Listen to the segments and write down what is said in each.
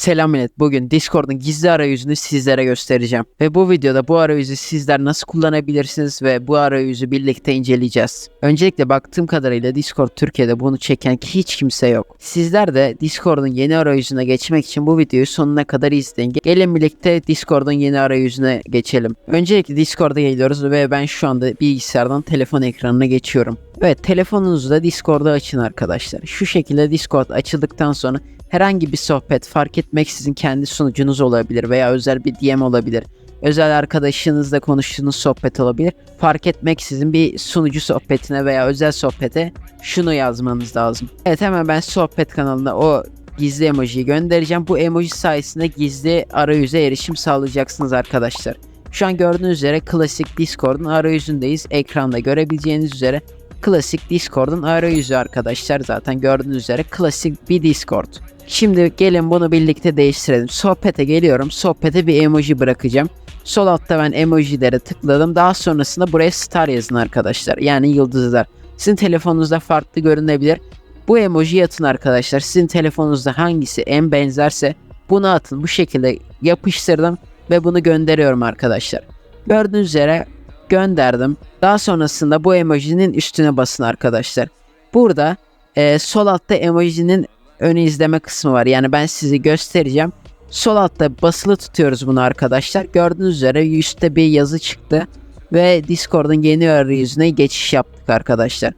Selam millet. Bugün Discord'un gizli arayüzünü sizlere göstereceğim. Ve bu videoda bu arayüzü sizler nasıl kullanabilirsiniz ve bu arayüzü birlikte inceleyeceğiz. Öncelikle baktığım kadarıyla Discord Türkiye'de bunu çeken hiç kimse yok. Sizler de Discord'un yeni arayüzüne geçmek için bu videoyu sonuna kadar izleyin. Gelin birlikte Discord'un yeni arayüzüne geçelim. Öncelikle Discord'a geliyoruz ve ben şu anda bilgisayardan telefon ekranına geçiyorum. Evet telefonunuzu da Discord'u açın arkadaşlar. Şu şekilde Discord açıldıktan sonra herhangi bir sohbet fark etmeksizin kendi sunucunuz olabilir veya özel bir DM olabilir. Özel arkadaşınızla konuştuğunuz sohbet olabilir. Fark etmeksizin bir sunucu sohbetine veya özel sohbete şunu yazmanız lazım. Evet hemen ben sohbet kanalına o gizli emojiyi göndereceğim. Bu emoji sayesinde gizli arayüze erişim sağlayacaksınız arkadaşlar. Şu an gördüğünüz üzere klasik Discord'un arayüzündeyiz. Ekranda görebileceğiniz üzere klasik Discord'un arayüzü arkadaşlar zaten gördüğünüz üzere klasik bir Discord. Şimdi gelin bunu birlikte değiştirelim. Sohbete geliyorum. Sohbete bir emoji bırakacağım. Sol altta ben emojilere tıkladım. Daha sonrasında buraya star yazın arkadaşlar. Yani yıldızlar. Sizin telefonunuzda farklı görünebilir. Bu emoji atın arkadaşlar. Sizin telefonunuzda hangisi en benzerse bunu atın. Bu şekilde yapıştırdım ve bunu gönderiyorum arkadaşlar. Gördüğünüz üzere gönderdim. Daha sonrasında bu emojinin üstüne basın arkadaşlar. Burada e, sol altta emojinin ön izleme kısmı var. Yani ben sizi göstereceğim. Sol altta basılı tutuyoruz bunu arkadaşlar. Gördüğünüz üzere üstte bir yazı çıktı. Ve Discord'un yeni arayüzüne geçiş yaptık arkadaşlar.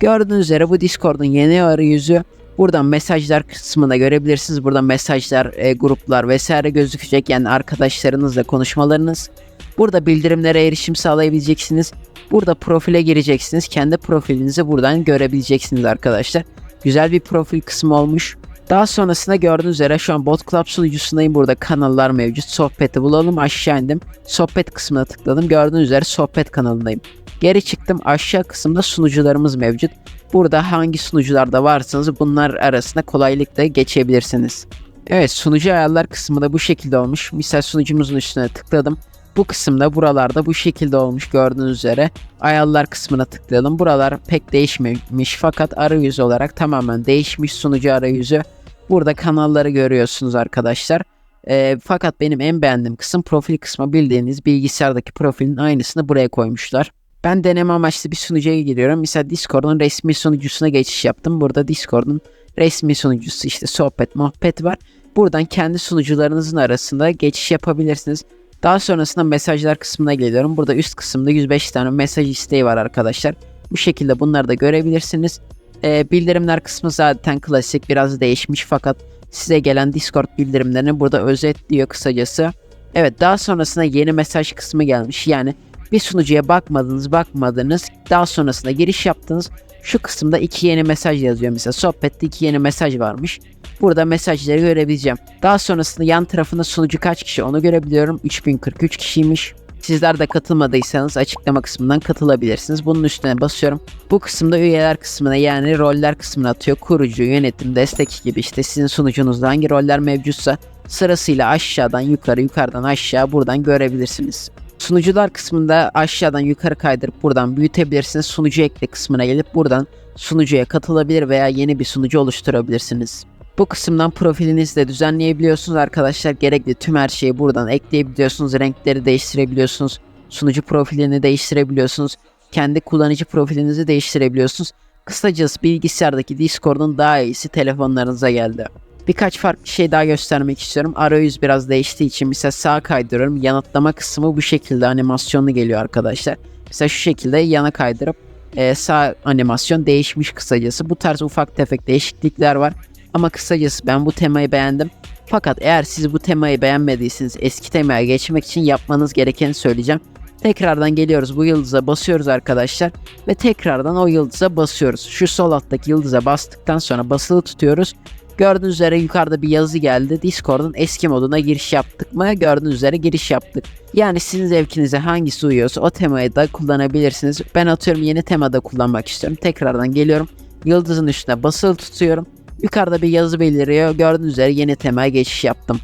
Gördüğünüz üzere bu Discord'un yeni arayüzü Buradan mesajlar kısmına görebilirsiniz. Burada mesajlar, e, gruplar vesaire gözükecek. Yani arkadaşlarınızla konuşmalarınız. Burada bildirimlere erişim sağlayabileceksiniz. Burada profile gireceksiniz. Kendi profilinizi buradan görebileceksiniz arkadaşlar. Güzel bir profil kısmı olmuş. Daha sonrasında gördüğünüz üzere şu an Bot Club sunucusundayım. Burada kanallar mevcut. Sohbeti bulalım. Aşağı indim. Sohbet kısmına tıkladım. Gördüğünüz üzere sohbet kanalındayım. Geri çıktım. Aşağı kısımda sunucularımız mevcut. Burada hangi sunucularda varsanız bunlar arasında kolaylıkla geçebilirsiniz. Evet sunucu ayarlar kısmı da bu şekilde olmuş. Misal sunucumuzun üstüne tıkladım. Bu kısımda buralarda bu şekilde olmuş gördüğünüz üzere. Ayarlar kısmına tıklayalım. Buralar pek değişmemiş fakat arayüz olarak tamamen değişmiş sunucu arayüzü. Burada kanalları görüyorsunuz arkadaşlar. E, fakat benim en beğendiğim kısım profil kısmı bildiğiniz bilgisayardaki profilin aynısını buraya koymuşlar. Ben deneme amaçlı bir sunucuya giriyorum. Mesela Discord'un resmi sunucusuna geçiş yaptım. Burada Discord'un resmi sunucusu işte sohbet muhabbet var. Buradan kendi sunucularınızın arasında geçiş yapabilirsiniz. Daha sonrasında mesajlar kısmına geliyorum. Burada üst kısımda 105 tane mesaj isteği var arkadaşlar. Bu şekilde bunları da görebilirsiniz. Ee, bildirimler kısmı zaten klasik biraz değişmiş fakat size gelen Discord bildirimlerini burada özetliyor kısacası. Evet daha sonrasında yeni mesaj kısmı gelmiş. Yani bir sunucuya bakmadınız bakmadınız daha sonrasında giriş yaptınız. Şu kısımda iki yeni mesaj yazıyor mesela sohbette iki yeni mesaj varmış. Burada mesajları görebileceğim. Daha sonrasında yan tarafında sunucu kaç kişi onu görebiliyorum. 3043 kişiymiş. Sizler de katılmadıysanız açıklama kısmından katılabilirsiniz. Bunun üstüne basıyorum. Bu kısımda üyeler kısmına yani roller kısmına atıyor. Kurucu, yönetim, destek gibi işte sizin sunucunuzda hangi roller mevcutsa sırasıyla aşağıdan yukarı yukarıdan aşağı buradan görebilirsiniz. Sunucular kısmında aşağıdan yukarı kaydırıp buradan büyütebilirsiniz. Sunucu ekle kısmına gelip buradan sunucuya katılabilir veya yeni bir sunucu oluşturabilirsiniz. Bu kısımdan profilinizi de düzenleyebiliyorsunuz arkadaşlar. Gerekli tüm her şeyi buradan ekleyebiliyorsunuz. Renkleri değiştirebiliyorsunuz. Sunucu profilini değiştirebiliyorsunuz. Kendi kullanıcı profilinizi değiştirebiliyorsunuz. Kısacası bilgisayardaki Discord'un daha iyisi telefonlarınıza geldi. Birkaç farklı şey daha göstermek istiyorum. Arayüz biraz değiştiği için mesela sağa kaydırıyorum. Yanıtlama kısmı bu şekilde animasyonlu geliyor arkadaşlar. Mesela şu şekilde yana kaydırıp e, sağ animasyon değişmiş kısacası. Bu tarz ufak tefek değişiklikler var. Ama kısacası ben bu temayı beğendim. Fakat eğer siz bu temayı beğenmediyseniz eski temaya geçmek için yapmanız gerekeni söyleyeceğim. Tekrardan geliyoruz bu yıldıza basıyoruz arkadaşlar ve tekrardan o yıldıza basıyoruz. Şu sol alttaki yıldıza bastıktan sonra basılı tutuyoruz. Gördüğünüz üzere yukarıda bir yazı geldi. Discord'un eski moduna giriş yaptık mı? Gördüğünüz üzere giriş yaptık. Yani sizin zevkinize hangisi uyuyorsa o temayı da kullanabilirsiniz. Ben atıyorum yeni temada kullanmak istiyorum. Tekrardan geliyorum. Yıldızın üstüne basılı tutuyorum. Yukarıda bir yazı beliriyor. Gördüğünüz üzere yeni temaya geçiş yaptım.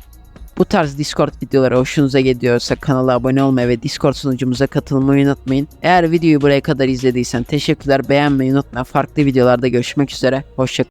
Bu tarz Discord videoları hoşunuza gidiyorsa kanala abone olmayı ve Discord sunucumuza katılmayı unutmayın. Eğer videoyu buraya kadar izlediysen teşekkürler beğenmeyi unutma. Farklı videolarda görüşmek üzere. Hoşçakalın.